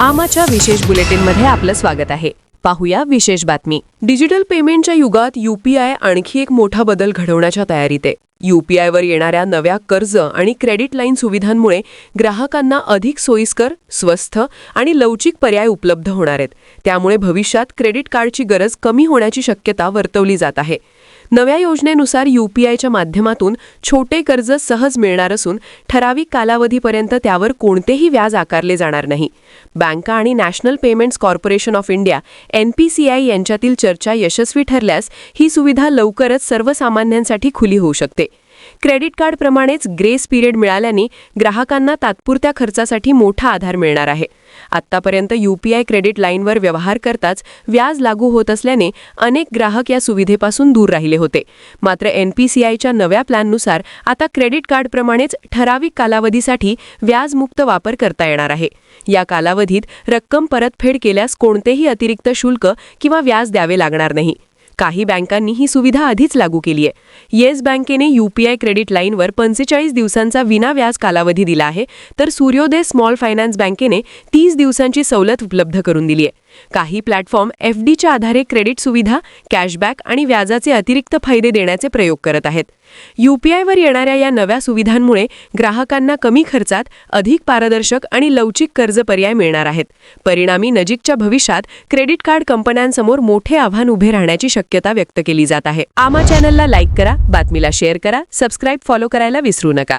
आमाच्या विशेष बुलेटिनमध्ये आपलं स्वागत आहे. पाहूया विशेष बातमी. डिजिटल पेमेंटच्या युगात यूपीआय आणखी एक मोठा बदल घडवण्याच्या तयारीत आहे. युपीआयवर येणाऱ्या नव्या कर्ज आणि क्रेडिट लाईन सुविधांमुळे ग्राहकांना अधिक सोयीस्कर स्वस्थ आणि लवचिक पर्याय उपलब्ध होणार आहेत. त्यामुळे भविष्यात क्रेडिट कार्डची गरज कमी होण्याची शक्यता वर्तवली जात आहे. नव्या योजनेनुसार युपीआयच्या माध्यमातून छोटे कर्ज सहज मिळणार असून ठराविक कालावधीपर्यंत त्यावर कोणतेही व्याज आकारले जाणार नाही. बँका आणि national payments corporation of India NPCI यांच्यातील चर्चा यशस्वी ठरल्यास ही सुविधा लवकरच सर्वसामान्यांसाठी खुली होऊ शकते. क्रेडिट कार्डप्रमाणेच ग्रेस पिरियड मिळाल्याने ग्राहकांना तात्पुरत्या खर्चासाठी मोठा आधार मिळणार आहे. आत्तापर्यंत यूपीआय क्रेडिट लाईनवर व्यवहार करताच व्याज लागू होत असल्याने अनेक ग्राहक या सुविधेपासून दूर राहिले होते. मात्र एनपीसीआयच्या नव्या प्लॅननुसार आता क्रेडिट कार्डप्रमाणेच ठराविक कालावधीसाठी व्याजमुक्त वापर करता येणार आहे. या कालावधीत रक्कम परतफेड केल्यास कोणतेही अतिरिक्त शुल्क किंवा व्याज द्यावे लागणार नाही. काही बँकांनी ही सुविधा आधीच लागू केली आहे. येस बँकेने यूपीआय क्रेडिट लाईनवर पंचेचाळीस दिवसांचा विना व्याज कालावधी दिला आहे तर सूर्योदय स्मॉल फायनान्स बँकेने तीस दिवसांची सवलत उपलब्ध करून दिली आहे. काही प्लॅटफॉर्म एफ डीच्या आधारे क्रेडिट सुविधा कॅशबॅक आणि व्याजाचे अतिरिक्त फायदे देण्याचे प्रयोग करत आहेत. यूपीआयवर येणाऱ्या या नव्या सुविधांमुळे ग्राहकांना कमी खर्चात अधिक पारदर्शक आणि लवचिक कर्ज पर्याय मिळणार आहेत. परिणामी नजीकच्या भविष्यात क्रेडिट कार्ड कंपन्यांसमोर मोठे आव्हान उभे राहण्याची शक्यता व्यक्त केली जात आहे. आमा चॅनलला लाईक करा बातमीला शेअर करा सबस्क्राईब फॉलो करायला विसरू नका.